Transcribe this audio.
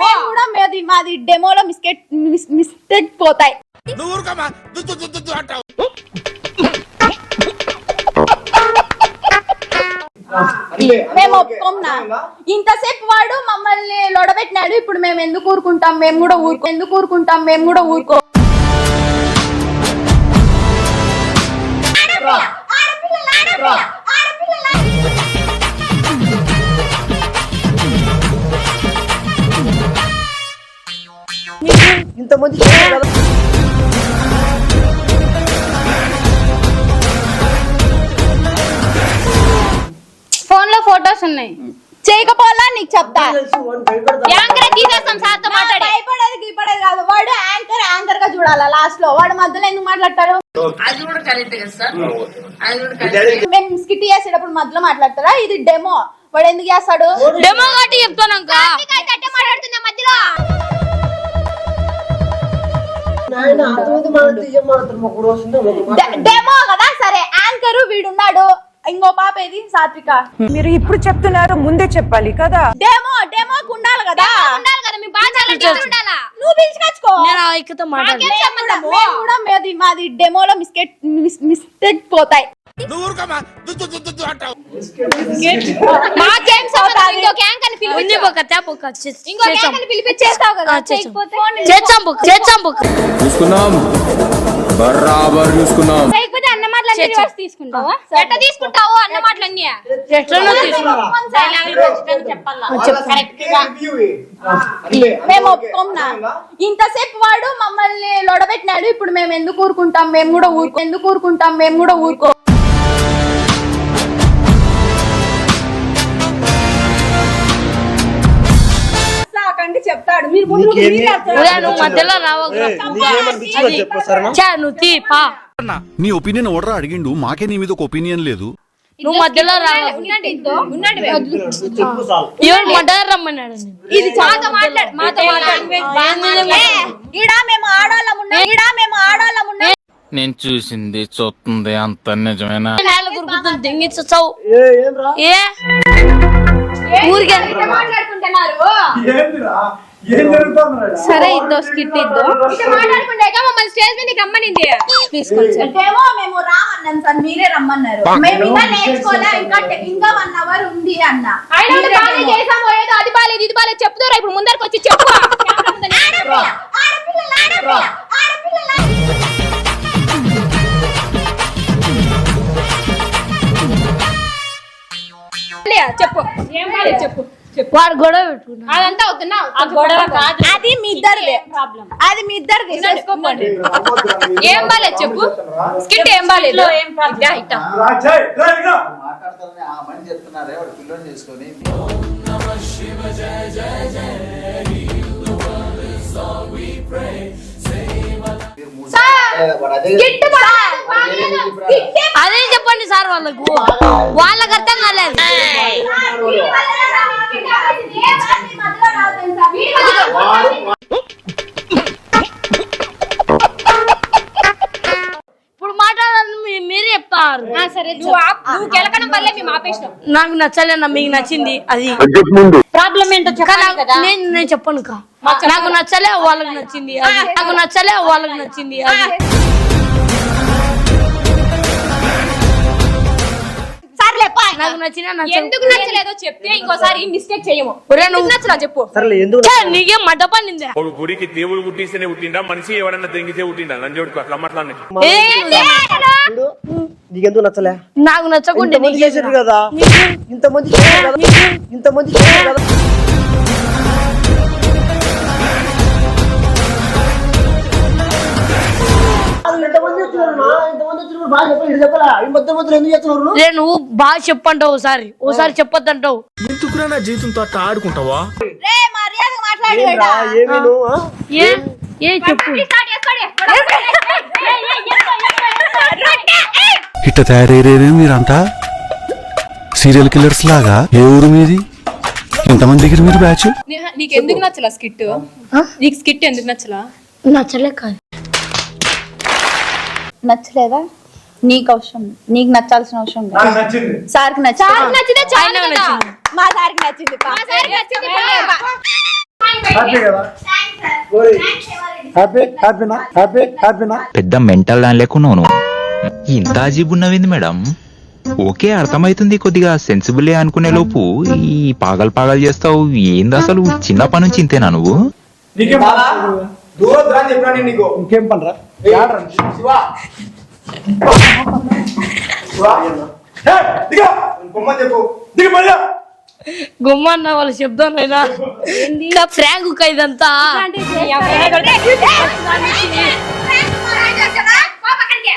మేము కూడా మాది మాది డెమోలో మిస్కెట్ మిస్టేక్ పోతాయి. మేము ఒప్పుకోంనా ఇంతసేపు వాడు మమ్మల్ని లొడబెట్టినాడు. ఇప్పుడు మేము ఎందుకు ఊరుకుంటాం? మేము కూడా ఊరుకో ఎందుకు ఊరుకుంటాం? మేము కూడా ఊరుకో. చేశారు కదా. ఫోన్లో ఫోటోస్ ఉన్నాయి. చేయకపోవాలా? నీకు చెప్తా. యాంకర్ తీసేస్తాం సార్తో మాట్లాడి. భయపడేది గీపడేది కాదు. వాడు యాంకర్ యాంకర్గా చూడాలా లాస్ట్లో వాడు మధ్యలో ఎందుకు మాట్లాడతాడు? మేము స్కిట్ చేసేటప్పుడు మధ్యలో మాట్లాడతారా? ఇది డెమో. వాడు ఎందుకు చేస్తాడు? డెమో కాబట్టి చెప్తాను డెమో కదా? సరే యాంకర్ వీడున్నాడు. ఇంకో పాప ఏది? సాత్విక. మీరు ఇప్పుడు చెప్తున్నారు ముందే చెప్పాలి కదా? డెమో డెమోకి ఉండాలి కదా? ఉండాలి కదా మీ బాగా నువ్వు పిలుచుకొచ్చుకో. నేను ఆ మేము కూడా- మాది డెమోలో మిస్కెట్ మిస్టేక్ పోతాయి. నువ్వు ఊరుకోమా దుద్దు దుద్దు దుద్దు అంటావు. మాకేం సంబంధం ఇంకొక యాంకర్ పిలిపించు ఇంకొక ట్యాప్ ఒక ఇంకొక యాంకర్ పిలిపించేస్తావు కదా చేయకపోతే చేస్తాం బుక్ చేస్తాం బుక్ చూసుకున్నాం బరాబర్ చూసుకున్నాం చేయకపోతే అన్న మాటలన్నీ రివర్స్ తీసుకుంటావా? ఎట్లా తీసుకుంటావు అన్న మాటలన్నీ ఎట్లా మేము ఇంతసేపు వాడు మమ్మల్ని లొడబెట్టినాడు. ఇప్పుడు మేము ఎందుకు ఊరుకుంటాం? మేము కూడా ఊరుకో. ఎందుకు ఊరుకుంటాం? మేము కూడా ఊరుకో. నువ్వు మధ్యలో తీ పా. నీ ఒపీనియన్ ఓడరా అడిగిండు? మాకే నీ మీద ఒక ఒపీనియన్ లేదు. నువ్వు మధ్యలో రమ్మన్నాడు ఇది మాతో మాట్లాడు మాతో మాట్లాడు నేను చూసింది చూస్తుంది అంత నిజమేనా? ఏ ఊరికే మాట్లాడుకుంటున్నారు? సరే ఇద్దో స్కిట్ ఇద్దో. మాట్లాడుకుంటాక మమ్మల్ని స్టేజ్ మీద రమ్మనింది. ఏమో మేము రామన్నాం సార్ మీరే రమ్మన్నారు. మేము ఇంకా నేర్చుకోలే ఇంకా టె- ఇంకా వన్ అవర్ ఉంది అన్న. చేసాము ఏదో అది బాలేదు ఇది బాలేదు చెప్తారా ఇప్పుడు ముందరికి వచ్చి చెప్పు. చెప్పు. ఏం చెప్పు. వాడు గొడవ పెట్టుకున్నా అదంతా అవుతున్నా ఆ గొడవ కాదు. అది మీ ఇద్దరిది. అది మీ ఇద్దరిది చేసుకోకండి ఏం బాలేదు చెప్పు. స్కిట్ ఏం బాలేదు. ఇట్టా, ఇట్టా. మాట్లాడతారని ఆ మని చెప్తున్నారే వాడు పిల్లని చేసుకొని వాడు అదే స్కిట్ బాలేదు, బాలేదు. అదే చెప్పండి. సార్ వాళ్ళకు. వాళ్ళకి అర్థం కాలేదు. ఇప్పుడు మాట్లాడాలని మీ- మీరే చెప్తారు. సరే నువ్వు ఆప్- నువ్వు గెలకడం వల్లే మేము ఆపేసినాం. నాకు నచ్చలేనా మీకు నచ్చింది అది. ప్రాబ్లం ఏంటో చెప్పాలి నేను నేను చెప్పను కా నాకు నచ్చలే వాళ్ళకి నచ్చింది అది. నాకు నచ్చలే వాళ్ళకి నచ్చింది అది. నచ్చిన ఎందుకు నచ్చలేదో చెప్తే ఇంకోసారి మిస్టేక్ చేయము. నువ్వు నచ్చలా చెప్పు? సరేలే ఎందుకు ఛే, నీకేం మడ్డ పడిందా ఒక గుడికి దేవుడు పుట్టిస్తేనే పుట్టిండా మనిషి ఎవడన్నా తెంగితే పుట్టిండా? నంజోడికి అట్లా చూడు, నీకెందుకు నచ్చలే? నాకు నచ్చకుండా ఇంతమంది చేశారు కదా. ఇంతమంది ఇంతమంది కదా. రే నువ్వు బాగా చెప్పంటావు ఒకసారి ఓసారి చెప్పొద్దంటావు ఎందుకురా నా జీవితంతో అట్లా ఆడుకుంటావా? ఏ ఏ చెప్పు ఇట్ట తయారయ్యేరే మీరంతా సీరియల్ కిల్లర్స్ లాగా ఏ ఊరు మీది ఎంతమంది దగ్గర మీరు బ్యాచ్ నీకు ఎందుకు నచ్చలా స్కిట్ నీకు స్కిట్ ఎందుకు నచ్చలా నచ్చలే కాదు నచ్చలేదా? నీకు అవసరం నీకు నచ్చాల్సిన అవసరం లేదు. సార్కి నచ్చింది? నచ్చితే చాలా ఆయనకు నచ్చింది. మా సార్కి నచ్చింది పా. నచ్చింది హ్యాపీ కదా? హ్యాపీ హ్యాపీనా హ్యాపీ హ్యాపీనా పెద్ద మెంటల్ దాని లేకున్నావు నువ్వు. ఇంత అజీబ్ ఉన్నవింది మేడం? ఓకే అర్థమైతుంది కొద్దిగా. సెన్సిబులే అనుకునే లోపు ఈ పాగల్ పాగల్ చేస్తావు. ఏంది అసలు? చిన్నప్పటి నుంచి ఇంతేనా నువ్వు? నీకేం దూరం చెప్పాను నీకు? ఇంకేం పనరా? శివ. చెప్పు. దిగు మళ్ళా. గుమ్మన్న వాళ్ళ శబ్దం అయినా ఇంకా ఫ్రాంక్ ఇదంతా. చేస్తావా? పో పక్కడికి.